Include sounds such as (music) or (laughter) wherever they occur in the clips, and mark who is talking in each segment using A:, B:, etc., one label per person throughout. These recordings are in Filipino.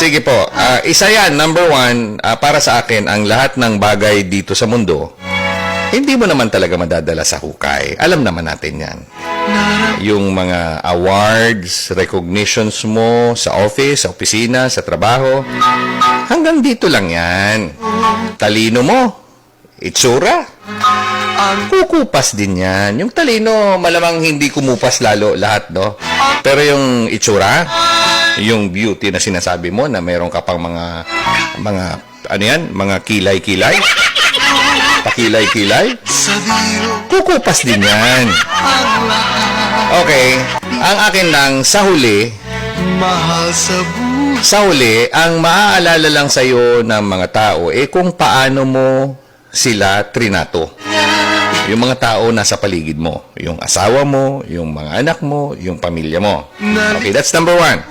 A: Sige po. Ah, isa yan, number one, ah, para sa akin, ang lahat ng bagay dito sa mundo, hindi mo naman talaga madadala sa hukay. Alam naman natin yan. Yung mga awards, recognitions mo sa office, sa opisina, sa trabaho, hanggang dito lang yan. Talino mo, itsura, kukupas din yan. Yung talino, malamang hindi kumupas lalo lahat, no? Pero yung itsura, yung beauty na sinasabi mo na meron ka pang mga, mga, ano yan, mga kilay-kilay, pakilay-kilay, kukupas din yan. Okay, ang akin lang, sa huli,
B: Mahal sa buhay
A: sa huli, ang maaalala lang sa'yo ng mga tao, eh kung paano mo sila trinato. Yung mga tao nasa paligid mo. Yung asawa mo, yung mga anak mo, yung pamilya mo. Okay, that's number one.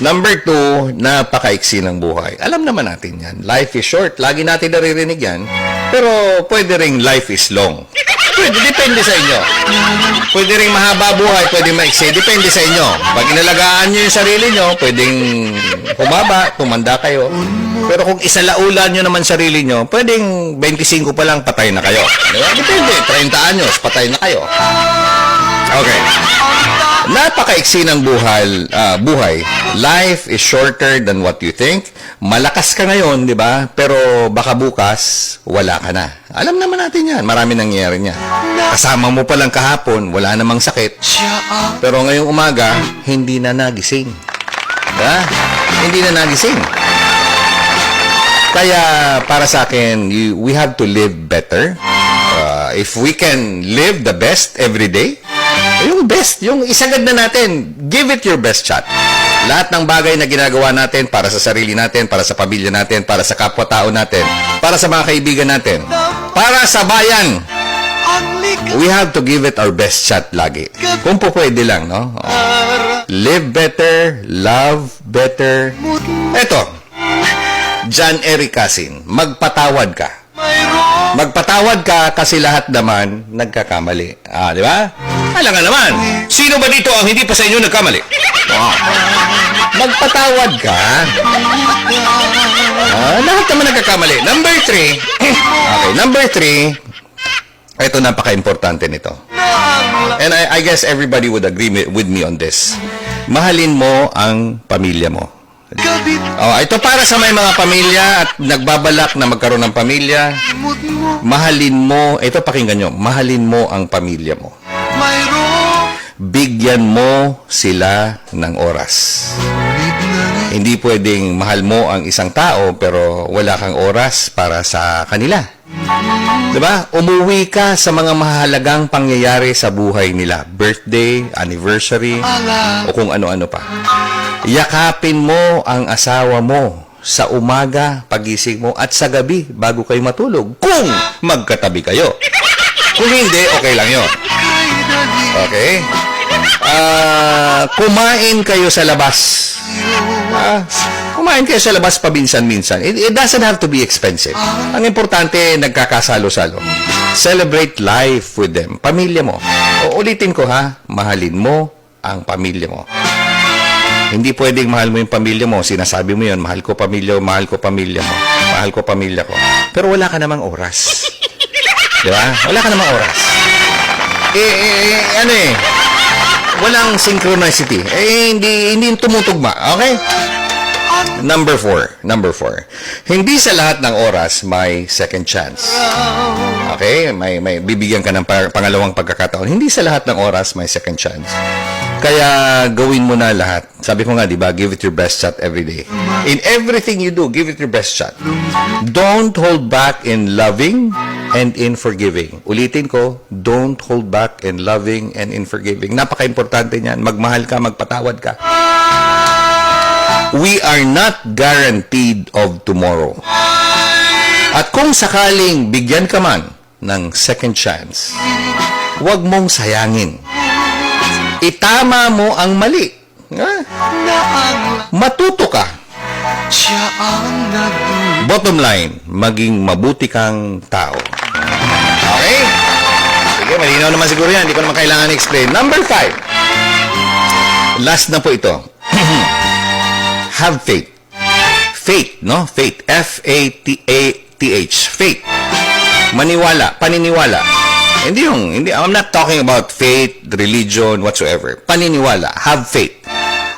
A: Number two, napakaiksi ng buhay. Alam naman natin yan. Life is short. Lagi natin naririnig yan. Pero pwede ring life is long. Pwede, depende sa inyo. Pwede ring mahaba buhay, pwede maiksi. Depende sa inyo. Pag inalagaan nyo yung sarili nyo, pwedeng humaba, tumanda kayo. Pero kung isalaulan nyo naman sarili nyo, pwedeng 25 pa lang patay na kayo. Depende. 30 anyos, patay na kayo. Okay. Napakaiksi ng buhay, ah, buhay. Life is shorter than what you think. Malakas ka ngayon, di ba? Pero baka bukas, wala ka na. Alam naman natin yan. Marami nangyayari niyan. Kasama mo pa lang kahapon, wala namang sakit. Pero ngayong umaga, hindi na nagising. Ha? Hindi na nagising. Kaya para sa akin, you- we have to live better. Uh, if we can live the best every day, yung best, yung isagad na natin, give it your best shot. Lahat ng bagay na ginagawa natin para sa sarili natin, para sa pamilya natin, para sa kapwa-tao natin, para sa mga kaibigan natin, para sa bayan, we have to give it our best shot lagi. Kung po pwede lang, no? Live better, love better. Eto, John Eric Casin, magpatawad ka. Magpatawad ka kasi lahat naman nagkakamali. Ah, di ba? Alam nga naman, sino ba dito ang hindi pa sa inyo nagkamali? Ah. Magpatawad ka. Ah, lahat naman nagkakamali. Number three. (laughs) okay, number three. Ito, napaka-importante nito. And I, I guess everybody would agree with me on this. Mahalin mo ang pamilya mo. Oh, ito para sa may mga pamilya at nagbabalak na magkaroon ng pamilya. Mahalin mo, ito pakinggan nyo, mahalin mo ang pamilya mo. Bigyan mo sila ng oras. Hindi pwedeng mahal mo ang isang tao pero wala kang oras para sa kanila. 'Di ba? Umuwi ka sa mga mahalagang pangyayari sa buhay nila. Birthday, anniversary, o kung ano-ano pa. Yakapin mo ang asawa mo sa umaga, pagising mo, at sa gabi bago kayo matulog. Kung magkatabi kayo. Kung hindi, okay lang
B: dali
A: Okay? Ah, kumain kayo sa labas. Ah, kumain kayo sa labas pabinsan-minsan. It, it doesn't have to be expensive. Ang importante, nagkakasalo-salo. Celebrate life with them. Pamilya mo. O, ulitin ko ha, mahalin mo ang pamilya mo. Hindi pwedeng mahal mo yung pamilya mo. Sinasabi mo yun, mahal ko pamilya, mahal ko pamilya mo. Mahal ko pamilya ko. Pero wala ka namang oras. (laughs) Di ba? Wala ka namang oras. Eh, eh, eh, ano eh, walang synchronicity. Eh, hindi, hindi tumutugma. Okay? Number four. Number four. Hindi sa lahat ng oras may second chance. Okay? May, may bibigyan ka ng pa- pangalawang pagkakataon. Hindi sa lahat ng oras may second chance. Kaya gawin mo na lahat. Sabi ko nga, di ba, give it your best shot every day. In everything you do, give it your best shot. Don't hold back in loving and in forgiving. Ulitin ko, don't hold back in loving and in forgiving. Napaka-importante niyan. Magmahal ka, magpatawad ka. We are not guaranteed of tomorrow. At kung sakaling bigyan ka man ng second chance, huwag mong sayangin. Itama mo ang mali. Ha? Matuto ka. Bottom line, maging mabuti kang tao. Okay? Sige, malinaw naman siguro yan. Hindi ko naman kailangan i-explain. Number five. Last na po ito. (clears throat) have faith. Faith, no? Faith. F-A-T-A-T-H. Faith. Maniwala, paniniwala. Hindi yung, hindi, I'm not talking about faith, religion, whatsoever. Paniniwala, have faith.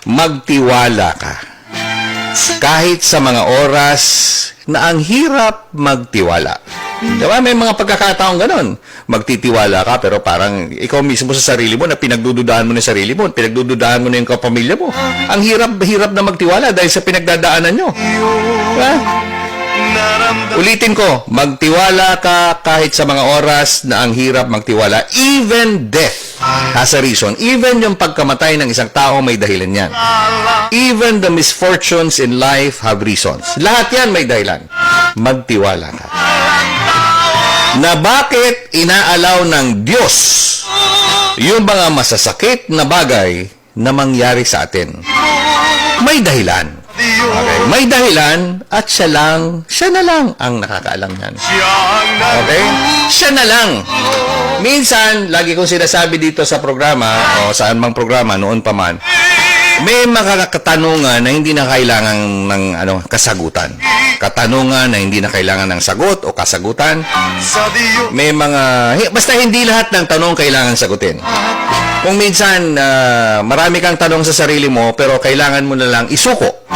A: Magtiwala ka. Kahit sa mga oras na ang hirap magtiwala. Diba? May mga pagkakataong ganon. Magtitiwala ka pero parang ikaw mismo sa sarili mo na pinagdududahan mo na sarili mo, pinagdududahan mo na yung kapamilya mo. Ang hirap-hirap na magtiwala dahil sa pinagdadaanan nyo. Diba? Ulitin ko, magtiwala ka kahit sa mga oras na ang hirap magtiwala. Even death has a reason. Even yung pagkamatay ng isang tao may dahilan yan. Even the misfortunes in life have reasons. Lahat yan may dahilan. Magtiwala ka. Na bakit inaalaw ng Diyos yung mga masasakit na bagay na mangyari sa atin? May dahilan. Okay, may dahilan at siya lang, siya na lang ang nakakaalam yan.
B: siya ang
A: Okay? Siya na lang. Minsan, lagi kong sinasabi dito sa programa, o saan mang programa, noon pa man, may mga katanungan na hindi na kailangan ng ano, kasagutan. Katanungan na hindi na kailangan ng sagot o kasagutan. May mga, basta hindi lahat ng tanong kailangan sagutin. Kung minsan, ah, marami kang tanong sa sarili mo, pero kailangan mo na lang isuko,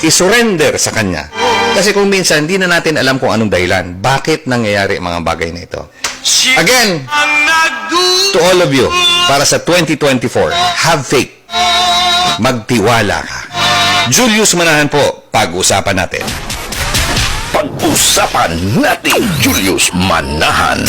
A: isurrender sa Kanya. Kasi kung minsan, hindi na natin alam kung anong dahilan. Bakit nangyayari ang mga bagay na ito? Again, to all of you, para sa 2024, have faith. Magtiwala ka. Julius Manahan po, pag-usapan natin.
C: Pag-usapan natin Julius Manahan.